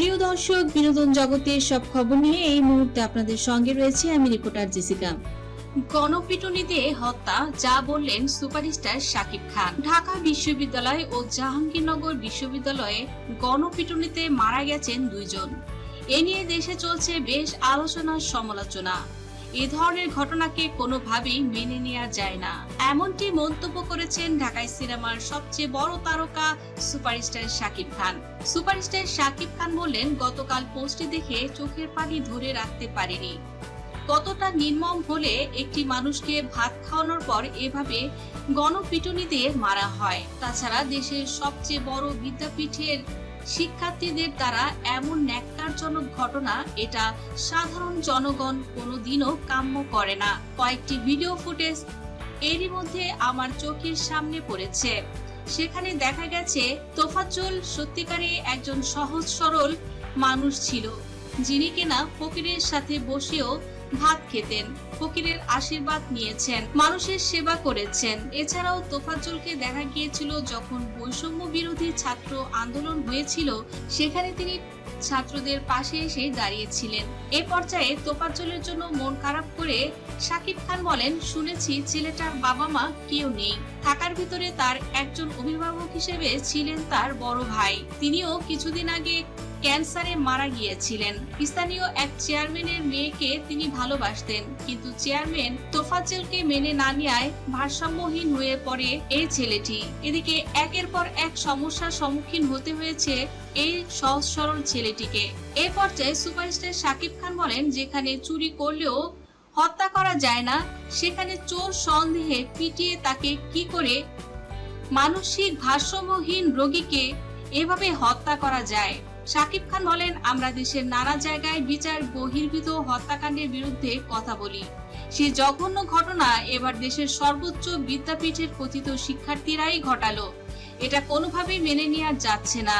প্রিয় দর্শক, বিনোদন জগতের সব খবর নিয়ে এই মুহূর্তে আপনাদের সঙ্গে রয়েছে আমি রিপোর্টার জেসিকা। গণপিটুনিতে হত্যা, যা বললেন সুপারস্টার শাকিব খান। ঢাকা বিশ্ববিদ্যালয় ও জাহাঙ্গীরনগর বিশ্ববিদ্যালয়ে গণপিটুনিতে মারা গেছেন দুইজন। এ নিয়ে দেশে চলছে বেশ আলোচনা সমালোচনা এ ধরনের ঘটনাকে কোনোভাবেই মেনে নেওয়া যায় না। এমনটি মন্তব্য করেছেন ঢাকায় সিনেমার সবচেয়ে বড় তারকা সুপারস্টার শাকিব খান। সুপারস্টার শাকিব খান বললেন গতকাল পোস্টটি দেখে চোখের পানি ধরে রাখতে পারিনি। কতটা নির্মম হলে একটি মানুষকে ভাত খাওয়ানোর পর এভাবে গণপিটুনি দিয়ে মারা হয়। তাছাড়া দেশের সবচেয়ে বড় বিদ্যাপীঠের শিক্ষার্থীদের দ্বারা এমন ন্যাক্কারজনক ঘটনা, এটা সাধারণ জনগণ কোনোদিনও কাম্য করে না। কয়েকটি ভিডিও ফুটেজ এরই মধ্যে আমার চোখের সামনে পড়েছে। সেখানে দেখা গেছে, তোফাজ্জল সত্যিকারে একজন সহজ সরল মানুষ ছিল। যিনি কিনা ফকিরের সাথে বসেও ভাত খেতেন, ফকিরের আশীর্বাদ নিয়েছেন, মানুষের সেবা করেছেন। এছাড়াও তোফাজ্জলকে দেখা গিয়েছিল যখন বৈষম্য বিরোধী ছাত্র আন্দোলন হয়েছিল, সেখানে তিনি ছাত্রদের পাশে এসে দাঁড়িয়েছিলেন। এ পর্যায়ে তোফাজ্জলের জন্য মন খারাপ করে সাকিব খান বলেন, শুনেছি ছেলেটার বাবা মা কেউ নেই। থাকার ভিতরে তার একজন অভিভাবক হিসেবে ছিলেন তার বড় ভাই। তিনিও কিছুদিন আগে ক্যান্সারে মারা গিয়েছিলেন। স্থানীয় এক চেয়ারম্যানের মেয়েকে তিনি ভালোবাসতেন, কিন্তু চেয়ারম্যান তোফাজ্জলকে মেনে না নেয় ভারসাম্যহীন হয়ে পড়ে এই ছেলেটি। এদিকে একের পর এক সমস্যার সম্মুখীন হতে হয়েছে এই সহজ সরল ছেলেটিকে। এ পর্যায়ে সুপারস্টার শাকিব খান বলেন, যেখানে চুরি করলেও হত্যা করা যায় না, সেখানে চোর সন্দেহে পিটিয়ে তাকে কি করে মানসিক ভারসাম্যহীন রোগীকে এভাবে হত্যা করা যায়? শাকিব খান বলেন, আমরা দেশের নানা জায়গায় বিচার, বহির্ভূত হত্যাকাণ্ডের বিরুদ্ধে কথা বলি। সে জঘন্য ঘটনা এবার দেশের সর্বোচ্চ বিদ্যাপীঠের কথিত শিক্ষার্থীরাই ঘটালো। এটা কোনোভাবেই মেনে নেওয়া যাচ্ছে না।